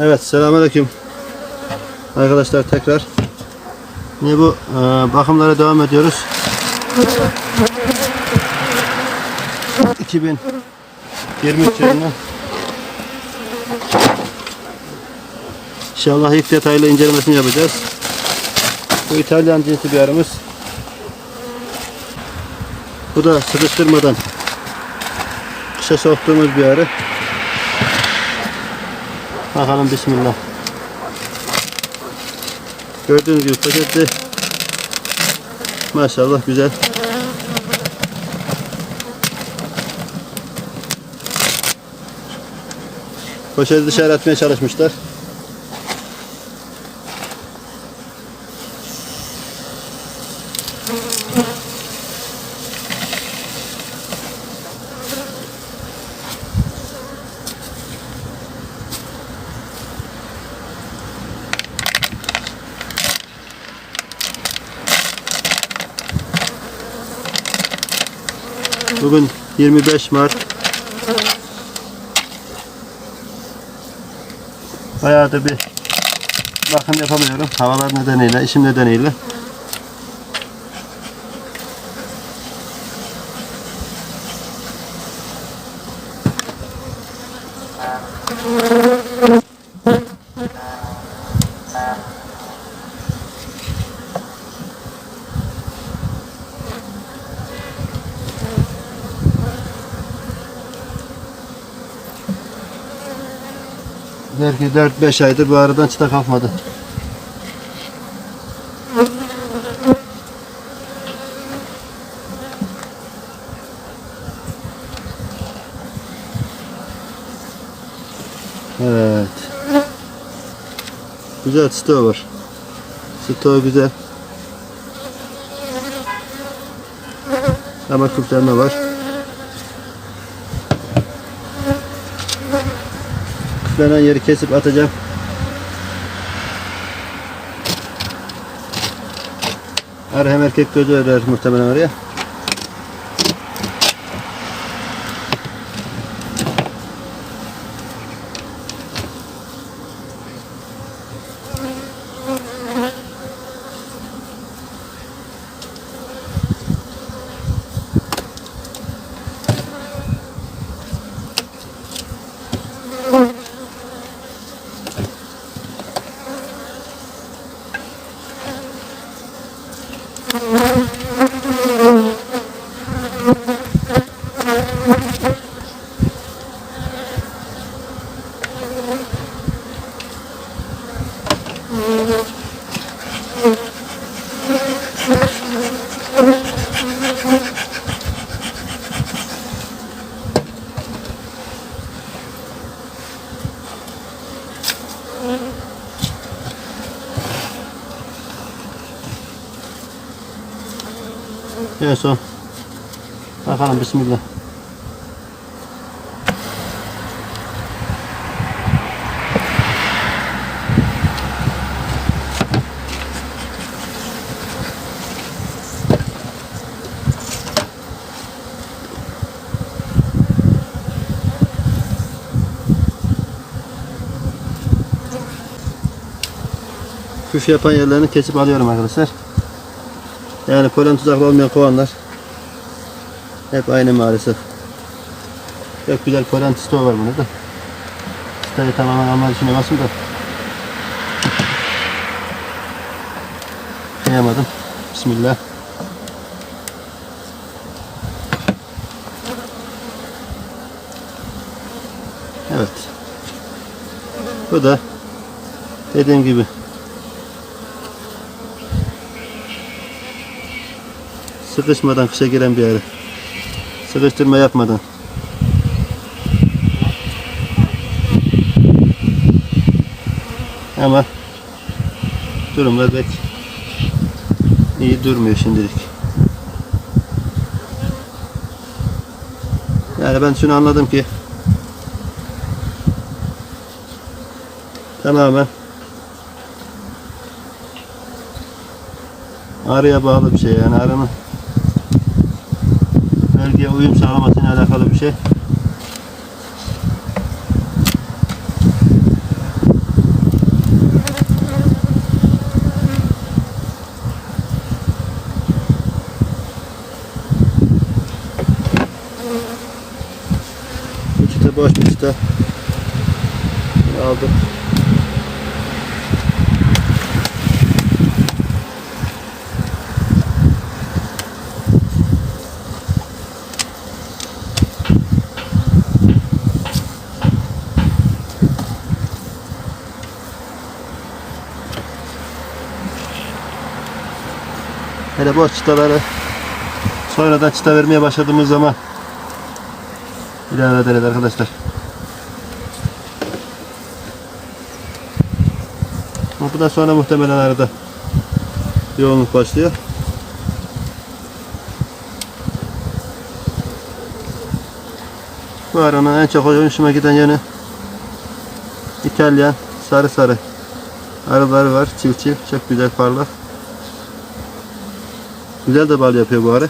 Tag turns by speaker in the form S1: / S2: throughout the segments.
S1: Evet selamünaleyküm. Arkadaşlar tekrar. Yine bu e, bakımlara devam ediyoruz. 2023 yılında. İnşallah ilk detaylı incelemesini yapacağız. Bu İtalyan cinsi bir arımız. Bu da sıkıştırmadan kışa soktuğumuz bir arı. Bakalım bismillah. Gördüğünüz gibi paketli. Maşallah güzel. Poşeti dışarı atmaya çalışmışlar. Bugün 25 Mart. Bayağıdır bir bakım yapamıyorum. Havalar nedeniyle, işim nedeniyle. Belki 4-5 aydır bu aradan çıta kalkmadı. Evet. Güzel stoğu var. Stoğu güzel. Ama kurtarma var. Kütlenen yeri kesip atacağım. Her hem erkek gözü örer muhtemelen oraya. Son. Bakalım bismillah. Küf yapan yerlerini kesip alıyorum arkadaşlar. Yani polen tuzaklı olmayan kovanlar hep aynı maalesef. Çok güzel polen stoğu var burada da. Stoğu tamamen almayı düşünüyorum aslında. Kıyamadım. Bismillah. Evet. Bu da dediğim gibi Sıkışmadan kışa giren bir yere. Sıkıştırma yapmadan. Ama durumlar pek iyi durmuyor şimdilik. Yani ben şunu anladım ki tamamen arıya bağlı bir şey yani arının çekirgeye uyum sağlamasıyla alakalı bir şey. boş bir çıta aldım. Hele boş çıtaları sonradan çıta vermeye başladığımız zaman ilave ederiz arkadaşlar. Bu da sonra muhtemelen arada yoğunluk başlıyor. Bu aranın en çok hoşuma giden yönü İtalyan sarı sarı arıları var çift çift çok güzel parlak. Güzel de bal yapıyor bu arı.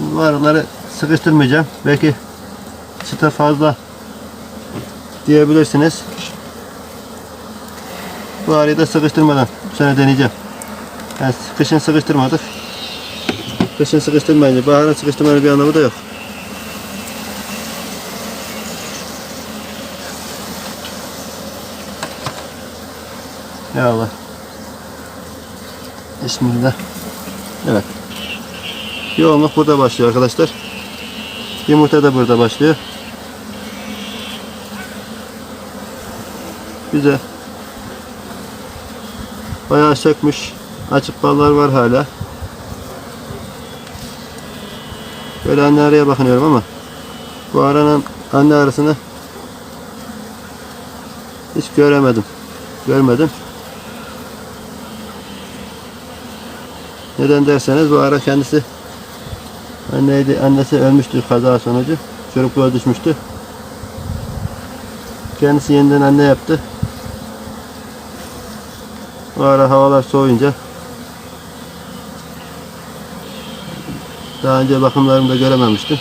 S1: Bu arıları sıkıştırmayacağım. Belki çıta fazla diyebilirsiniz. Bu arıyı da sıkıştırmadan bu deneyeceğim. Yani kışın sıkıştırmadık. Kışın sıkıştırmayınca baharın sıkıştırmanın bir anlamı da yok. Ya Allah. Bismillah. Evet. Yoğunluk burada başlıyor arkadaşlar. Yumurta da burada başlıyor. Güzel. Bayağı sökmüş. Açık ballar var hala. Böyle anne araya bakınıyorum ama bu aranın anne arasını hiç göremedim. Görmedim. Neden derseniz bu ara kendisi anneydi, annesi ölmüştü kaza sonucu. Çocukluğa düşmüştü. Kendisi yeniden anne yaptı. Bu ara havalar soğuyunca daha önce bakımlarımda görememiştim.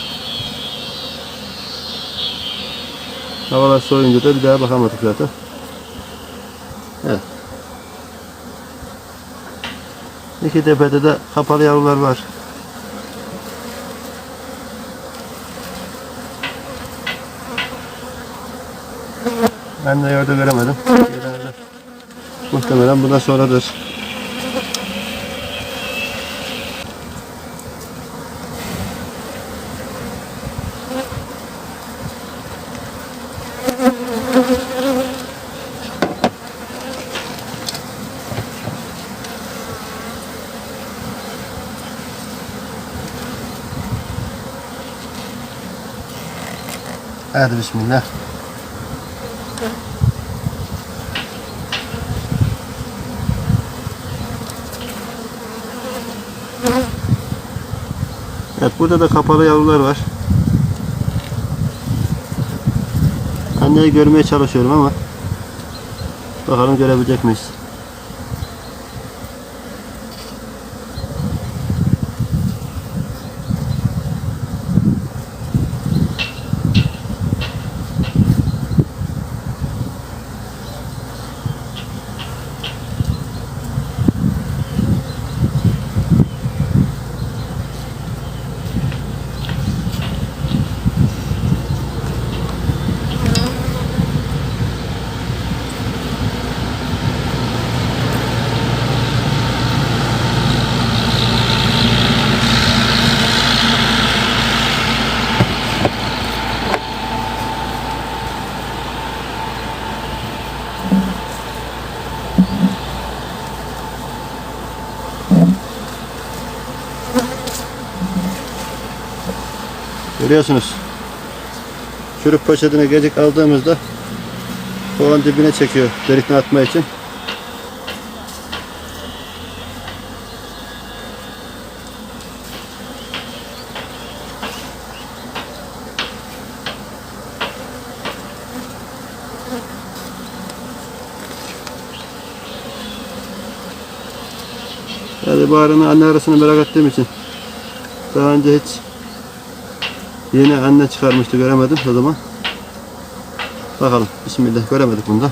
S1: Havalar soğuyunca da bir daha bakamadık zaten. İki tepede de kapalı yavrular var. Ben de yerde göremedim. Muhtemelen bundan sonradır. Hadi bismillah. Evet burada da kapalı yavrular var. Anneyi görmeye çalışıyorum ama bakalım görebilecek miyiz? Görüyorsunuz. Çürük poşetine gecik aldığımızda kovan dibine çekiyor delikten atma için. Yani bu arının anne arasını merak ettiğim için daha önce hiç Yeni anne çıkarmıştı göremedim o zaman. Bakalım. Bismillah göremedik bunda.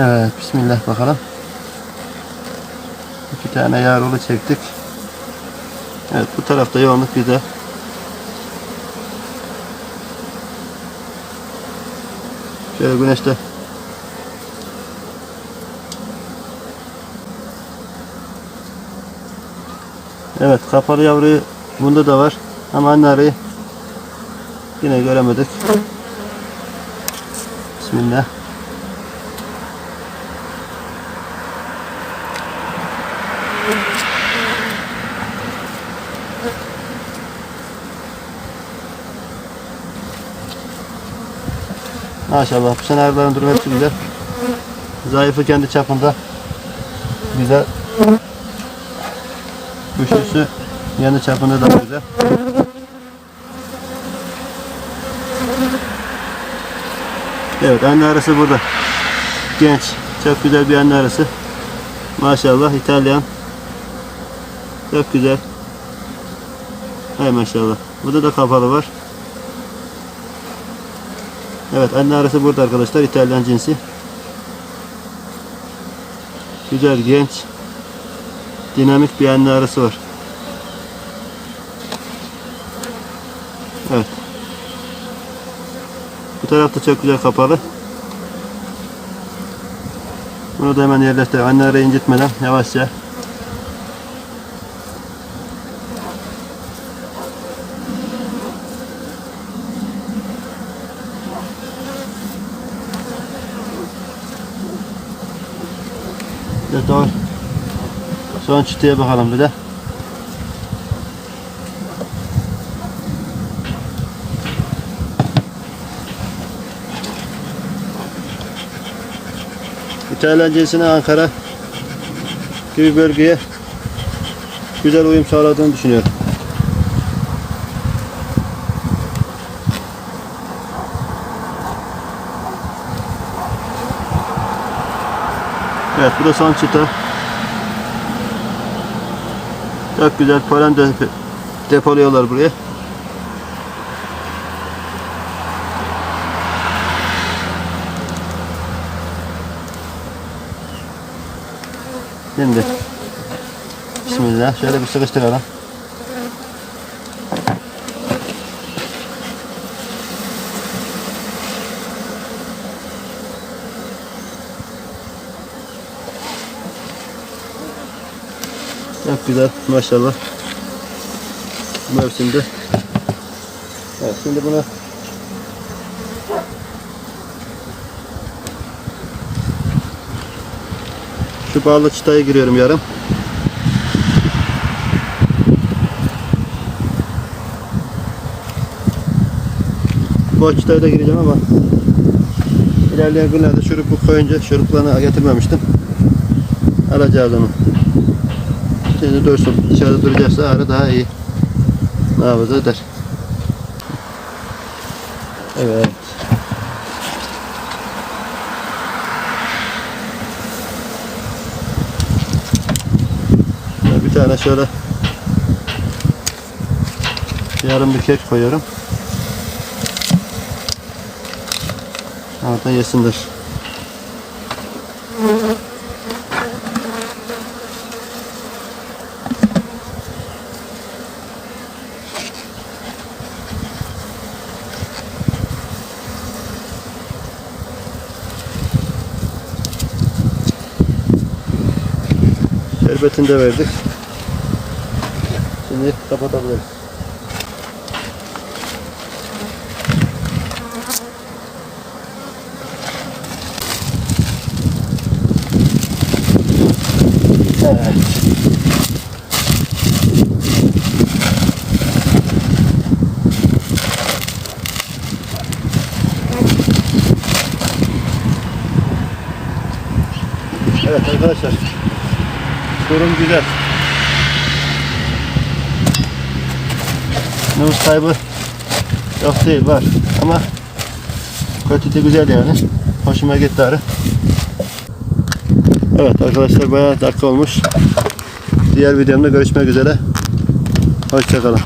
S1: Evet, bismillah bakalım. İki tane yavrulu çektik. Evet, bu tarafta yoğunluk güzel. Şöyle güneşte Evet, kapalı yavruyu bunda da var. Ama anne yine göremedik. Bismillah. Maşallah bu sene arıların durumu hepsi güzel. Zayıfı kendi çapında. Güzel. Güçlüsü kendi çapında da güzel. Evet anne arısı burada. Genç. Çok güzel bir anne arısı. Maşallah İtalyan. Çok güzel. Hay maşallah. Burada da kapalı var. Evet anne arısı burada arkadaşlar. İtalyan cinsi. Güzel genç. Dinamik bir anne arısı var. Evet. Bu tarafta çok güzel kapalı. Bunu da hemen yerleştir. Anne arayı incitmeden yavaşça. Bir de doğru. Son çıtıya bakalım bir de. İtalyan cinsine Ankara gibi bölgeye güzel uyum sağladığını düşünüyorum. Evet bu da son çıta. Çok güzel polen de depoluyorlar buraya. Şimdi Bismillah şöyle bir sıkıştıralım. Çok güzel maşallah. Bu mevsimde. Evet şimdi bunu şu bağlı çıtaya giriyorum yarım. Bu çıtaya da gireceğim ama ilerleyen günlerde şurup koyunca şuruplarını getirmemiştim. Alacağız onu. Şimdi dursun. Dışarıda duracaksa arı daha iyi muhafaza eder. Evet. Bir tane şöyle yarım bir kek koyuyorum. Orada yesindir. Şerbetini de verdik. Şimdi kapatabiliriz. Evet. Evet arkadaşlar. Durum güzel. Nüfus kaybı yok değil var ama kötü de güzel yani. Hoşuma gitti arı. Evet arkadaşlar bayağı dakika olmuş. Diğer videomda görüşmek üzere. Hoşçakalın.